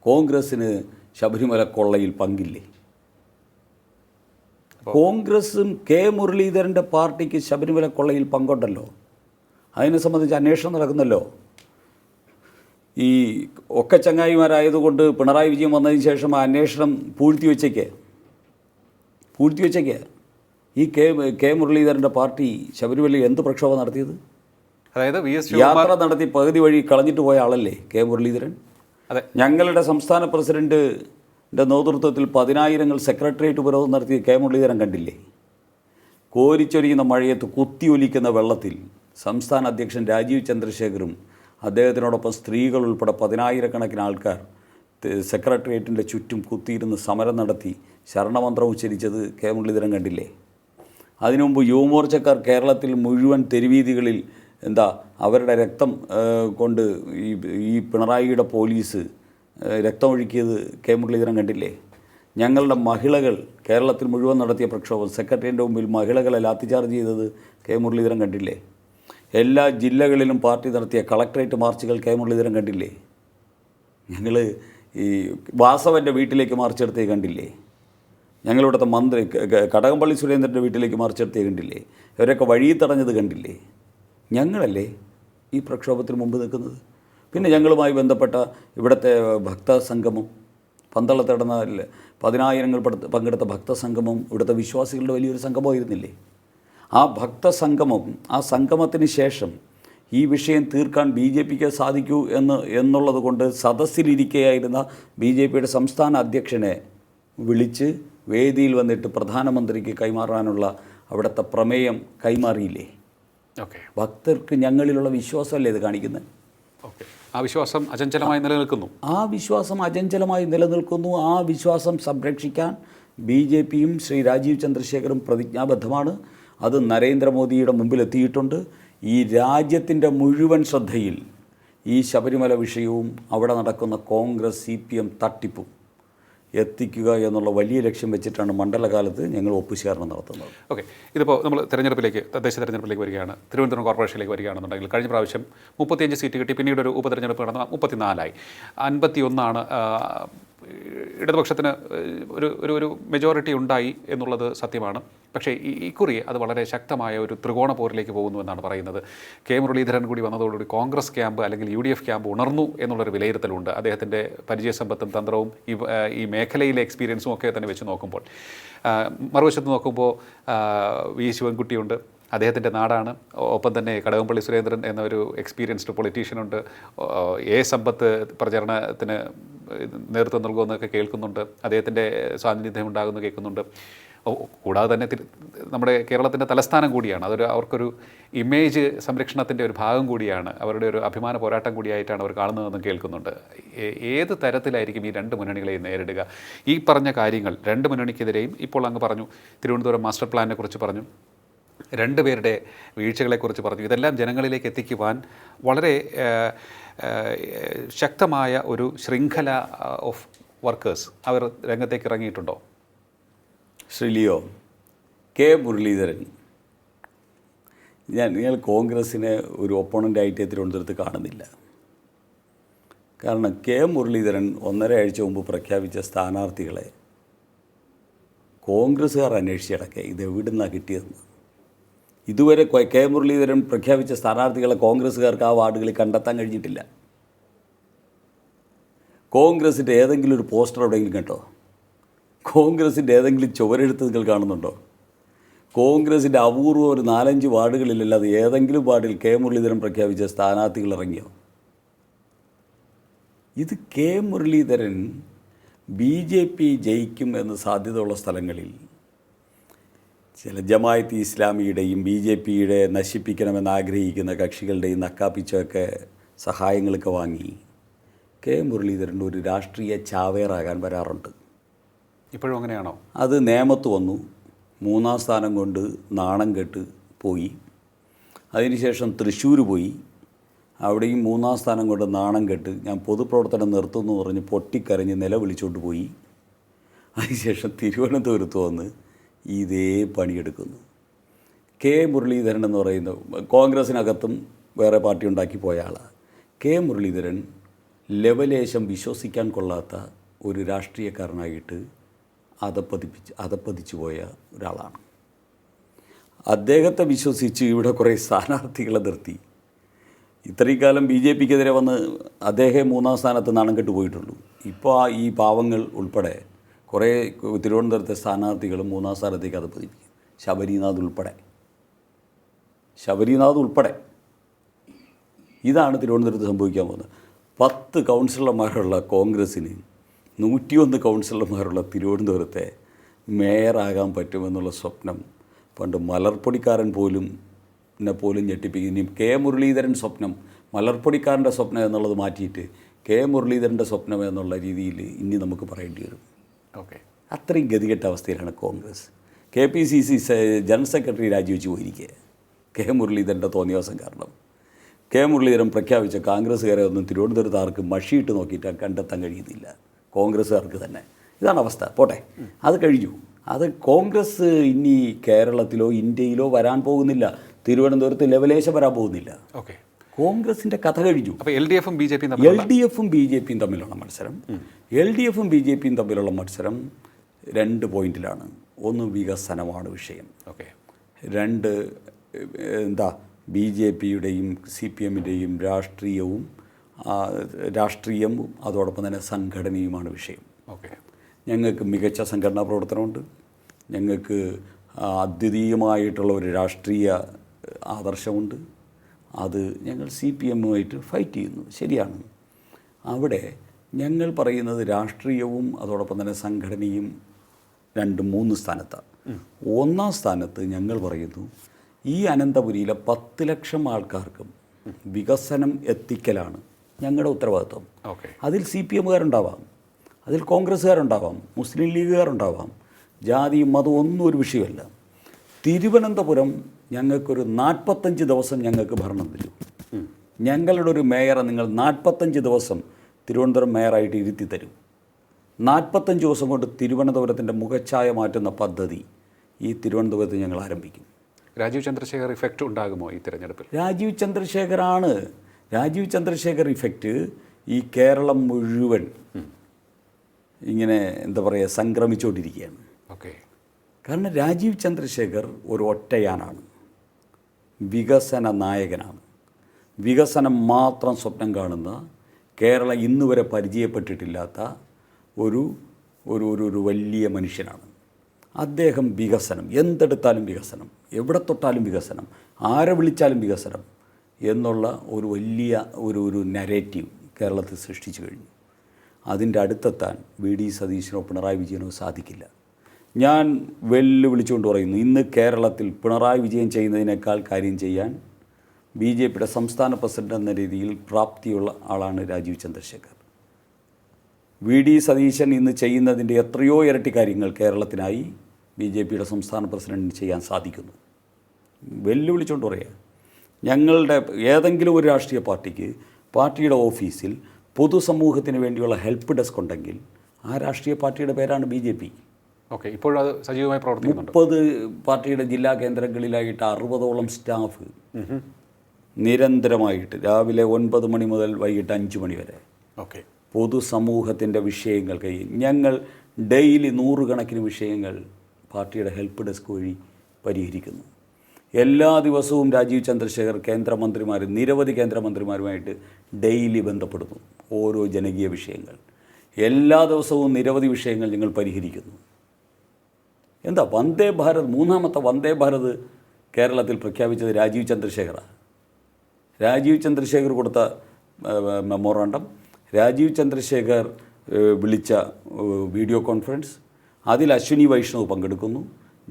കോൺഗ്രസ്സിന് ശബരിമല കൊള്ളയിൽ പങ്കില്ലേ? കോൺഗ്രസും കെ മുരളീധരന്റെ പാർട്ടിക്ക് ശബരിമല കൊള്ളയിൽ പങ്കുണ്ടല്ലോ? അതിനെ സംബന്ധിച്ച് അന്വേഷണം നടക്കുന്നല്ലോ? ഈ ഒക്കെ ചങ്ങായിമാരായതുകൊണ്ട് പിണറായി വിജയൻ വന്നതിന് ശേഷം ആ അന്വേഷണം പൂഴ്ത്തി വെച്ചേക്ക്. പൂഴ്ത്തി വെച്ചേക്ക്. ഈ കെ കെ മുരളീധരന്റെ പാർട്ടി ശബരിമലയിൽ എന്ത് പ്രക്ഷോഭം നടത്തിയത്? അതായത് വി എസ് യാത്ര നടത്തി പകുതി വഴി കളഞ്ഞിട്ട് പോയ ആളല്ലേ കെ മുരളീധരൻ? അതെ. ഞങ്ങളുടെ സംസ്ഥാന പ്രസിഡന്റിന്റെ നേതൃത്വത്തിൽ പതിനായിരങ്ങൾ സെക്രട്ടേറിയറ്റ് ഉപരോധം നടത്തിയ കെ മുരളീധരൻ കണ്ടില്ലേ? കോരിച്ചൊരിയുന്ന മഴയത്ത് കുത്തി ഒലിക്കുന്ന വെള്ളത്തിൽ സംസ്ഥാന അധ്യക്ഷൻ രാജീവ് ചന്ദ്രശേഖറും അദ്ദേഹത്തിനോടൊപ്പം സ്ത്രീകൾ ഉൾപ്പെടെ പതിനായിരക്കണക്കിന് ആൾക്കാർ സെക്രട്ടേറിയറ്റിന്റെ ചുറ്റും കുത്തിയിരുന്ന് സമരം നടത്തി ശരണമന്ത്രം ഉച്ചരിച്ചത് കെ മുരളീധരൻ കണ്ടില്ലേ? അതിനു മുമ്പ് യുവമോർച്ചക്കാർ കേരളത്തിൽ മുഴുവൻ തെരുവീതികളിൽ എന്താ അവരുടെ രക്തം കൊണ്ട് ഈ ഈ പിണറായിയുടെ പോലീസ് രക്തമൊഴുക്കിയത് കെ മുരളീധരൻ കണ്ടില്ലേ? ഞങ്ങളുടെ മഹിളകൾ കേരളത്തിൽ മുഴുവൻ നടത്തിയ പ്രക്ഷോഭം സെക്രട്ടറിയുടെ മുമ്പിൽ മഹിളകളെ ലാത്തിചാർജ് ചെയ്തത് കെ മുരളീധരൻ കണ്ടില്ലേ? എല്ലാ ജില്ലകളിലും പാർട്ടി നടത്തിയ കളക്ടറേറ്റ് മാർച്ചുകൾ കെ മുരളീധരൻ കണ്ടില്ലേ? ഞങ്ങൾ ഈ വാസവന്റെ വീട്ടിലേക്ക് മാർച്ചെടുത്തേ കണ്ടില്ലേ? ഞങ്ങളിവിടുത്തെ മന്ത്രി കടകംപള്ളി സുരേന്ദ്രന്റെ വീട്ടിലേക്ക് മാർച്ചെടുത്തേ കണ്ടില്ലേ ഇവരൊക്കെ വഴി തടഞ്ഞത് കണ്ടില്ലേ? ഞങ്ങളല്ലേ ഈ പ്രക്ഷോഭത്തിന് മുമ്പ് നിൽക്കുന്നത്? പിന്നെ ഞങ്ങളുമായി ബന്ധപ്പെട്ട ഇവിടുത്തെ ഭക്തസംഗമം പന്തളത്ത് നടന്ന ല- പതിനായിരങ്ങൾ പങ്കെടുത്ത ഭക്തസംഗമം ഇവിടുത്തെ വിശ്വാസികളുടെ വലിയൊരു സംഗമമായിരുന്നില്ലേ? ആ ഭക്ത ഭക്തസംഗമം ആ സംഗമത്തിന് ശേഷം ഈ വിഷയം തീർക്കാൻ ബി ജെ പിക്ക് സാധിക്കൂ എന്ന് എന്നുള്ളത് കൊണ്ട് സദസ്സിലിരിക്കുകയായിരുന്ന ബി ജെ പിയുടെ സംസ്ഥാന അധ്യക്ഷനെ വിളിച്ച് വേദിയിൽ വന്നിട്ട് പ്രധാനമന്ത്രിക്ക് കൈമാറാനുള്ള അവിടുത്തെ പ്രമേയം കൈമാറിയില്ലേ? ഓക്കെ. ഭക്തർക്ക് ഞങ്ങളിലുള്ള വിശ്വാസമല്ലേ ഇത് കാണിക്കുന്നത്? ഓക്കെ. ആ വിശ്വാസം അചഞ്ചലമായി നിലനിൽക്കുന്നു. ആ വിശ്വാസം അചഞ്ചലമായി നിലനിൽക്കുന്നു. ആ വിശ്വാസം സംരക്ഷിക്കാൻ ബി ജെ പിയും ശ്രീ രാജീവ് ചന്ദ്രശേഖറും പ്രതിജ്ഞാബദ്ധമാണ്. അത് നരേന്ദ്രമോദിയുടെ മുമ്പിലെത്തിയിട്ടുണ്ട്. ഈ രാജ്യത്തിന്റെ മുഴുവൻ ശ്രദ്ധയിൽ ഈ ശബരിമല വിഷയവും അവിടെ നടക്കുന്ന കോൺഗ്രസ് സി പി എം തട്ടിപ്പും. എത്തിക്കുക എന്നുള്ള വലിയ ലക്ഷ്യം വെച്ചിട്ടാണ് മണ്ഡലകാലത്ത് ഞങ്ങൾ ഒപ്പുശേഖരണം നടത്തുന്നത്. ഓക്കെ. ഇതിപ്പോൾ നമ്മൾ തെരഞ്ഞെടുപ്പിലേക്ക് തദ്ദേശ തെരഞ്ഞെടുപ്പിലേക്ക് വരികയാണ്. തിരുവനന്തപുരം കോർപ്പറേഷനിലേക്ക് വരികയാണെന്നുണ്ടെങ്കിൽ കഴിഞ്ഞ പ്രാവശ്യം മുപ്പത്തിയഞ്ച് സീറ്റ് കിട്ടി. പിന്നീട് ഒരു ഉപതെരഞ്ഞെടുപ്പ് നടന്ന മുപ്പത്തിനാലായി. അൻപത്തി ഒന്നാണ് ഇടതുപക്ഷത്തിന് ഒരു ഒരു ഒരു മെജോറിറ്റി ഉണ്ടായി എന്നുള്ളത് സത്യമാണ്. പക്ഷേ ഈ ഇക്കുറി അത് വളരെ ശക്തമായ ഒരു ത്രികോണ പോരിലേക്ക് പോകുന്നു എന്നാണ് പറയുന്നത്. കെ. മുരളീധരൻ കൂടി വന്നതോടുകൂടി കോൺഗ്രസ് ക്യാമ്പ് അല്ലെങ്കിൽ യു ഡി എഫ് ക്യാമ്പ് ഉണർന്നു എന്നുള്ളൊരു വിലയിരുത്തലുണ്ട്. അദ്ദേഹത്തിന്റെ പരിചയസമ്പത്തും തന്ത്രവും ഈ ഈ മേഖലയിലെ എക്സ്പീരിയൻസും ഒക്കെ തന്നെ വെച്ച് നോക്കുമ്പോൾ. മറുവശത്ത് നോക്കുമ്പോൾ വി ശിവൻകുട്ടിയുണ്ട്. അദ്ദേഹത്തിന്റെ നാടാണ്. ഒപ്പം തന്നെ കടകംപള്ളി സുരേന്ദ്രൻ എന്ന ഒരു എക്സ്പീരിയൻസ്ഡ് പൊളിറ്റീഷ്യനുണ്ട് എ സമ്പത്ത് പ്രചരണത്തിന് നേതൃത്വം നൽകുമെന്നൊക്കെ കേൾക്കുന്നുണ്ട്. അദ്ദേഹത്തിന്റെ സാന്നിധ്യം ഉണ്ടാകുമെന്ന് കേൾക്കുന്നുണ്ട്. കൂടാതെ തന്നെ നമ്മുടെ കേരളത്തിന്റെ തലസ്ഥാനം കൂടിയാണ്. അതൊരു അവർക്കൊരു ഇമേജ് സംരക്ഷണത്തിന്റെ ഒരു ഭാഗം കൂടിയാണ്. അവരുടെ ഒരു അഭിമാന പോരാട്ടം കൂടിയായിട്ടാണ് അവർ കാണുന്നതെന്നും കേൾക്കുന്നുണ്ട്. ഏത് തരത്തിലായിരിക്കും ഈ രണ്ട് മുന്നണികളെയും നേരിടുക? ഈ പറഞ്ഞ കാര്യങ്ങൾ രണ്ട് മുന്നണിക്കെതിരെയും ഇപ്പോൾ അങ്ങ് പറഞ്ഞു. തിരുവനന്തപുരം മാസ്റ്റർ പ്ലാനിനെ കുറിച്ച് പറഞ്ഞു. രണ്ടുപേരുടെ വീഴ്ചകളെക്കുറിച്ച് പറഞ്ഞു. ഇതെല്ലാം ജനങ്ങളിലേക്ക് എത്തിക്കുവാൻ വളരെ ശക്തമായ ഒരു ശൃംഖല ഓഫ് വർക്കേഴ്സ് അവർ രംഗത്തേക്ക് ഇറങ്ങിയിട്ടുണ്ടോ? ശ്രീലിയോ കെ മുരളീധരൻ ഞാൻ നിങ്ങൾ കോൺഗ്രസ്സിനെ ഒരു ഒപ്പോണന്റായിട്ട് തിരുവനന്തപുരത്ത് കാണുന്നില്ല. കാരണം കെ മുരളീധരൻ ഒന്നര ആഴ്ച മുമ്പ് പ്രഖ്യാപിച്ച സ്ഥാനാർത്ഥികളെ കോൺഗ്രസ്സുകാർ അന്വേഷിച്ചടക്കെ ഇത് എവിടുന്നാണ് കിട്ടിയതെന്ന്. ഇതുവരെ കൊ- മുരളീധരൻ പ്രഖ്യാപിച്ച സ്ഥാനാർത്ഥികളെ കോൺഗ്രസ്സുകാർക്ക് ആ വാർഡുകളിൽ കണ്ടെത്താൻ കഴിഞ്ഞിട്ടില്ല. കോൺഗ്രസിന്റെ ഏതെങ്കിലും ഒരു പോസ്റ്റർ എവിടെയെങ്കിലും കേട്ടോ കോൺഗ്രസിന്റെ ഏതെങ്കിലും ചുവരെഴുത്ത് നിങ്ങൾ കാണുന്നുണ്ടോ? കോൺഗ്രസിന്റെ അപൂർവം ഒരു നാലഞ്ച് വാർഡുകളിലല്ലാതെ ഏതെങ്കിലും വാർഡിൽ കെ. മുരളീധരൻ പ്രഖ്യാപിച്ച സ്ഥാനാർത്ഥികൾ ഇറങ്ങിയോ? ഇത് K. Muraleedharan B J P ജയിക്കും എന്ന സാധ്യതയുള്ള സ്ഥലങ്ങളിൽ ചില ജമായത്ത് ഇസ്ലാമിയുടെയും ബി ജെ പിയുടെ നശിപ്പിക്കണമെന്ന് ആഗ്രഹിക്കുന്ന കക്ഷികളുടെയും നക്കാപ്പിച്ചൊക്കെ സഹായങ്ങളൊക്കെ വാങ്ങി കെ മുരളീധരന്റെ ഒരു രാഷ്ട്രീയ ചാവേറാകാൻ വരാറുണ്ട്. ഇപ്പോഴും അങ്ങനെയാണോ? അത് നേമത്ത് വന്നു. മൂന്നാം സ്ഥാനം കൊണ്ട് നാണം കെട്ട് പോയി. അതിനുശേഷം തൃശ്ശൂർ പോയി. അവിടെയും മൂന്നാം സ്ഥാനം കൊണ്ട് നാണം കെട്ട് ഞാൻ പൊതുപ്രവർത്തനം നിർത്തുമെന്ന് പറഞ്ഞ് പൊട്ടിക്കരഞ്ഞ് നിലവിളിച്ചുകൊണ്ട് പോയി. അതിനുശേഷം തിരുവനന്തപുരത്ത് വന്ന് ഇതേ പണിയെടുക്കുന്നു. കെ മുരളീധരൻ എന്ന് പറയുന്ന കോൺഗ്രസിനകത്തും വേറെ പാർട്ടി ഉണ്ടാക്കി പോയ ആളാണ് കെ മുരളീധരൻ ലെവലേശം വിശ്വസിക്കാൻ കൊള്ളാത്ത ഒരു രാഷ്ട്രീയക്കാരനായിട്ട് അതപ്പതിപ്പിച്ച് അതപ്പതിച്ചു പോയ ഒരാളാണ്. അദ്ദേഹത്തെ വിശ്വസിച്ച് ഇവിടെ കുറേ സ്ഥാനാർത്ഥികളെ നിർത്തി. ഇത്രയും കാലം ബി ജെ പിക്കെതിരെ വന്ന് അദ്ദേഹം മൂന്നാം സ്ഥാനത്ത് നാണം കെട്ട് പോയിട്ടുള്ളൂ. ഇപ്പോൾ ഈ പാവങ്ങൾ ഉൾപ്പെടെ കുറേ തിരുവനന്തപുരത്തെ സ്ഥാനാർത്ഥികൾ മൂന്നാം സ്ഥാനത്തേക്ക് അത് പതിപ്പിക്കും. ശബരിനാഥ് ഉൾപ്പെടെ. ശബരിനാഥ് ഉൾപ്പെടെ. ഇതാണ് തിരുവനന്തപുരത്ത് സംഭവിക്കാൻ പോകുന്നത്. പത്ത് കൗൺസിലർമാരുള്ള കോൺഗ്രസ്സിന് നൂറ്റിയൊന്ന് കൗൺസിലർമാരുള്ള തിരുവനന്തപുരത്തെ മേയറാകാൻ പറ്റുമെന്നുള്ള സ്വപ്നം പണ്ട് മലർപ്പൊടിക്കാരൻ പോലും എന്നെ പോലും ഞെട്ടിപ്പിക്കും ഇനി കെ മുരളീധരൻ സ്വപ്നം മലർപ്പൊടിക്കാരന്റെ സ്വപ്നം എന്നുള്ളത് മാറ്റിയിട്ട് കെ മുരളീധരന്റെ സ്വപ്നം എന്നുള്ള രീതിയിൽ ഇനി നമുക്ക് പറയേണ്ടി വരും. ഓക്കെ. അത്രയും ഗതികെട്ട അവസ്ഥയിലാണ് Congress. K P C C general secretary രാജിവെച്ച് പോയിരിക്കുക കെ മുരളീധരന്റെ തോന്നിയവസം കാരണം. കെ മുരളീധരൻ പ്രഖ്യാപിച്ച കോൺഗ്രസ്സുകാരെ ഒന്നും തിരുവനന്തപുരത്ത് ആർക്ക് മഷിയിട്ട് നോക്കിയിട്ട് കണ്ടെത്താൻ കഴിയുന്നില്ല. കോൺഗ്രസ്സുകാർക്ക് തന്നെ. ഇതാണ് അവസ്ഥ. പോട്ടെ. അത് കഴിഞ്ഞു. അത് കോൺഗ്രസ് ഇനി കേരളത്തിലോ ഇന്ത്യയിലോ വരാൻ പോകുന്നില്ല. തിരുവനന്തപുരത്ത് ലെവലേശം വരാൻ പോകുന്നില്ല. ഓക്കെ. കോൺഗ്രസിന്റെ കഥ കഴിഞ്ഞു. അപ്പോൾ എൽ ഡി എഫും ബി ജെ പിയും എൽ ഡി എഫും ബി ജെ പിയും തമ്മിലുള്ള മത്സരം. എൽ ഡി എഫും ബി ജെ പിയും തമ്മിലുള്ള മത്സരം രണ്ട് പോയിന്റിലാണ്. ഒന്ന് വികസനമാണ് വിഷയം. ഓക്കെ. രണ്ട് എന്താ ബി ജെ പിയുടെയും സി പി എമ്മിന്റെയും രാഷ്ട്രീയവും രാഷ്ട്രീയം അതോടൊപ്പം തന്നെ സംഘടനയുമാണ് വിഷയം. ഓക്കെ. ഞങ്ങൾക്ക് മികച്ച സംഘടനാ പ്രവർത്തനമുണ്ട്. ഞങ്ങൾക്ക് അദ്വിതീയമായിട്ടുള്ള ഒരു രാഷ്ട്രീയ ആദർശമുണ്ട്. അത് ഞങ്ങൾ സി പി എമ്മുമായിട്ട് ഫൈറ്റ് ചെയ്യുന്നു. ശരിയാണ്. അവിടെ ഞങ്ങൾ പറയുന്നത് രാഷ്ട്രീയവും അതോടൊപ്പം തന്നെ സംഘടനയും രണ്ട് മൂന്ന് സ്ഥാനത്താണ്. ഒന്നാം സ്ഥാനത്ത് ഞങ്ങൾ പറയുന്നു ഈ അനന്തപുരിയിലെ പത്ത് ലക്ഷം ആൾക്കാർക്കും വികസനം എത്തിക്കലാണ് ഞങ്ങളുടെ ഉത്തരവാദിത്വം. ഓക്കെ. അതിൽ സി പി എമ്മുകാരുണ്ടാവാം. അതിൽ കോൺഗ്രസ്സുകാരുണ്ടാവാം. മുസ്ലിം ലീഗുകാരുണ്ടാവാം. ജാതിയും മതവും ഒന്നും ഒരു വിഷയമല്ല. തിരുവനന്തപുരം ഞങ്ങൾക്കൊരു നാൽപ്പത്തഞ്ച് ദിവസം ഞങ്ങൾക്ക് ഭരണം തരൂ. ഞങ്ങളുടെ ഒരു മേയറെ നിങ്ങൾ നാൽപ്പത്തഞ്ച് ദിവസം തിരുവനന്തപുരം മേയറായിട്ട് ഇരുത്തി തരും. നാൽപ്പത്തഞ്ച് ദിവസം കൊണ്ട് തിരുവനന്തപുരത്തിന്റെ മുഖച്ഛായ മാറ്റുന്ന പദ്ധതി ഈ തിരുവനന്തപുരത്ത് ഞങ്ങൾ ആരംഭിക്കും. രാജീവ് ചന്ദ്രശേഖർ ഇഫക്റ്റ് ഉണ്ടാകുമോ ഈ തിരഞ്ഞെടുപ്പിൽ? രാജീവ് ചന്ദ്രശേഖറാണ് രാജീവ് ചന്ദ്രശേഖർ ഇഫക്റ്റ് ഈ കേരളം മുഴുവൻ ഇങ്ങനെ എന്താ പറയുക സംക്രമിച്ചുകൊണ്ടിരിക്കുകയാണ് ഓക്കെ. കാരണം രാജീവ് ചന്ദ്രശേഖർ ഒരു ഒറ്റയാനാണ് വികസന നായകനാണ്. വികസനം മാത്രം സ്വപ്നം കാണുന്ന കേരളം ഇന്ന് വരെ പരിചയപ്പെട്ടിട്ടില്ലാത്ത ഒരു ഒരു ഒരു ഒരു വലിയ മനുഷ്യനാണ്. അദ്ദേഹം വികസനം. എന്തെടുത്താലും വികസനം. എവിടെ തൊട്ടാലും വികസനം. ആരെ വിളിച്ചാലും വികസനം എന്നുള്ള ഒരു വലിയ ഒരു ഒരു നരേറ്റീവ് കേരളത്തിൽ സൃഷ്ടിച്ചു കഴിഞ്ഞു. അതിന്റെ അടുത്തെത്താൻ വി ഡി സതീശനോ പിണറായി വിജയനോ സാധിക്കില്ല. ഞാൻ വെല്ലുവിളിച്ചുകൊണ്ട് പറയുന്നു ഇന്ന് കേരളത്തിൽ പിണറായി വിജയൻ ചെയ്യുന്നതിനേക്കാൾ കാര്യം ചെയ്യാൻ ബി ജെ പിയുടെ സംസ്ഥാന പ്രസിഡന്റ് എന്ന രീതിയിൽ പ്രാപ്തിയുള്ള ആളാണ് രാജീവ് ചന്ദ്രശേഖർ. വി ഡി സതീശൻ ഇന്ന് ചെയ്യുന്നതിന്റെ എത്രയോ ഇരട്ടി കാര്യങ്ങൾ കേരളത്തിനായി ബി ജെ പിയുടെ സംസ്ഥാന പ്രസിഡന്റിന് ചെയ്യാൻ സാധിക്കുന്നു. വെല്ലുവിളിച്ചുകൊണ്ട് പറയുക ഞങ്ങളുടെ ഏതെങ്കിലും ഒരു രാഷ്ട്രീയ പാർട്ടിക്ക് പാർട്ടിയുടെ ഓഫീസിൽ പൊതുസമൂഹത്തിന് വേണ്ടിയുള്ള ഹെൽപ്പ് ഡെസ്ക് ഉണ്ടെങ്കിൽ ആ രാഷ്ട്രീയ പാർട്ടിയുടെ പേരാണ് ബി ജെ പി. ഓക്കെ ഇപ്പോൾ അത് സജീവമായി പ്രവർത്തിക്കുന്നുണ്ട്. മുപ്പത് പാർട്ടിയുടെ ജില്ലാ കേന്ദ്രങ്ങളിലായിട്ട് അറുപതോളം സ്റ്റാഫ് നിരന്തരമായിട്ട് രാവിലെ ഒൻപത് മണി മുതൽ വൈകിട്ട് അഞ്ച് മണി വരെ. ഓക്കെ. പൊതുസമൂഹത്തിന്റെ വിഷയങ്ങൾ കൈ ഞങ്ങൾ ഡെയിലി നൂറുകണക്കിന് വിഷയങ്ങൾ പാർട്ടിയുടെ ഹെൽപ്പ് ഡെസ്ക് വഴി പരിഹരിക്കുന്നു. എല്ലാ ദിവസവും രാജീവ് ചന്ദ്രശേഖർ കേന്ദ്രമന്ത്രിമാർ നിരവധി കേന്ദ്രമന്ത്രിമാരുമായിട്ട് ഡെയിലി ബന്ധപ്പെടുന്നു. ഓരോ ജനകീയ വിഷയങ്ങൾ. എല്ലാ ദിവസവും നിരവധി വിഷയങ്ങൾ ഞങ്ങൾ പരിഹരിക്കുന്നു. എന്താ വന്ദേ ഭാരത് മൂന്നാമത്തെ വന്ദേ ഭാരത് കേരളത്തിൽ പ്രഖ്യാപിച്ചത് രാജീവ് ചന്ദ്രശേഖറാണ്. രാജീവ് ചന്ദ്രശേഖർ കൊടുത്ത മെമ്മോറാണ്ടം. രാജീവ് ചന്ദ്രശേഖർ വിളിച്ച വീഡിയോ കോൺഫറൻസ്. അതിൽ അശ്വിനി വൈഷ്ണവ് പങ്കെടുക്കുന്നു.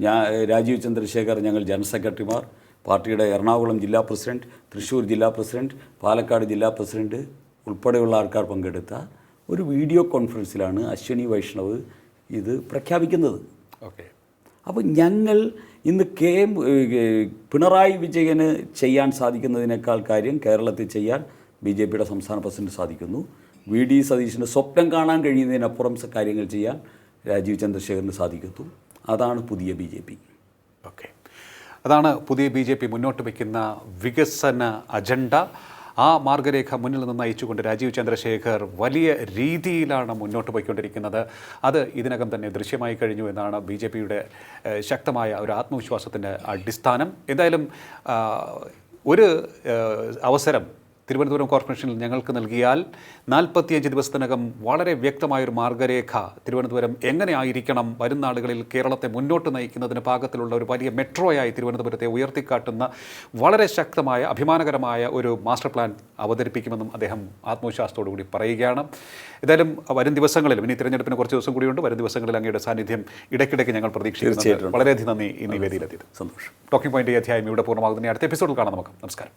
ഞാൻ രാജീവ് ചന്ദ്രശേഖർ ഞങ്ങൾ ജനറൽ സെക്രട്ടറിമാർ. പാർട്ടിയുടെ എറണാകുളം ജില്ലാ പ്രസിഡന്റ് തൃശ്ശൂർ ജില്ലാ പ്രസിഡന്റ് പാലക്കാട് ജില്ലാ പ്രസിഡന്റ് ഉൾപ്പെടെയുള്ള ആൾക്കാർ പങ്കെടുത്ത ഒരു വീഡിയോ കോൺഫറൻസിലാണ് അശ്വിനി വൈഷ്ണവ് ഇത് പ്രഖ്യാപിക്കുന്നത്. ഓക്കെ. അപ്പോൾ ഞങ്ങൾ ഇന്ന് കെ പിണറായി വിജയന് ചെയ്യാൻ സാധിക്കുന്നതിനേക്കാൾ കാര്യം കേരളത്തിൽ ചെയ്യാൻ ബി ജെ പിയുടെ സംസ്ഥാന പ്രസിഡന്റ് സാധിക്കുന്നു. വി ഡി സതീശിന്റെ സ്വപ്നം കാണാൻ കഴിയുന്നതിനപ്പുറം കാര്യങ്ങൾ ചെയ്യാൻ രാജീവ് ചന്ദ്രശേഖറിന് സാധിക്കുന്നു. അതാണ് പുതിയ ബി ജെ പി. ഓക്കെ. അതാണ് പുതിയ ബി ജെ പി മുന്നോട്ട് വയ്ക്കുന്ന വികസന അജണ്ട. ആ മാർഗരേഖ മുന്നിൽ നിന്ന് നയിച്ചുകൊണ്ട് രാജീവ് ചന്ദ്രശേഖർ വലിയ രീതിയിലാണ് മുന്നോട്ട് പോയിക്കൊണ്ടിരിക്കുന്നത്. അത് ഇതിനകം തന്നെ ദൃശ്യമായി കഴിഞ്ഞു എന്നാണ് ബി ജെ പിയുടെ ശക്തമായ ഒരു ആത്മവിശ്വാസത്തിന്റെ അടിസ്ഥാനം. എന്തായാലും ഒരു അവസരം തിരുവനന്തപുരം കോർപ്പറേഷനിൽ ഞങ്ങൾക്ക് നൽകിയാൽ നാൽപ്പത്തിയഞ്ച് ദിവസത്തിനകം വളരെ വ്യക്തമായൊരു മാർഗരേഖ തിരുവനന്തപുരം എങ്ങനെയായിരിക്കണം വരും നാളുകളിൽ കേരളത്തെ മുന്നോട്ട് നയിക്കുന്നതിന് പാകത്തിലുള്ള ഒരു വലിയ മെട്രോയായി തിരുവനന്തപുരത്തെ ഉയർത്തിക്കാട്ടുന്ന വളരെ ശക്തമായ അഭിമാനകരമായ ഒരു മാസ്റ്റർ പ്ലാൻ അവതരിപ്പിക്കുമെന്നും അദ്ദേഹം ആത്മവിശ്വാസത്തോടു കൂടി പറയുകയാണ്. ഏതായാലും വരും ദിവസങ്ങളിലും ഇനി തിരഞ്ഞെടുപ്പിന് കുറച്ച് ദിവസം കൂടിയുണ്ട് വരും ദിവസങ്ങളിൽ അങ്ങയുടെ സാന്നിധ്യം ഇടയ്ക്കിടയ്ക്ക് ഞങ്ങൾ പ്രതീക്ഷിക്കുന്നു. വളരെയധികം നന്ദി ഈ വേദിയിലെത്തിയത് സന്തോഷം. ടോക്കിംഗ് പോയിന്റ് ഈ അധ്യായം ഇവിടെ പൂർണമാകുന്ന. അടുത്ത എപ്പിസോഡിൽ കാണാം നമുക്ക്. നമസ്കാരം.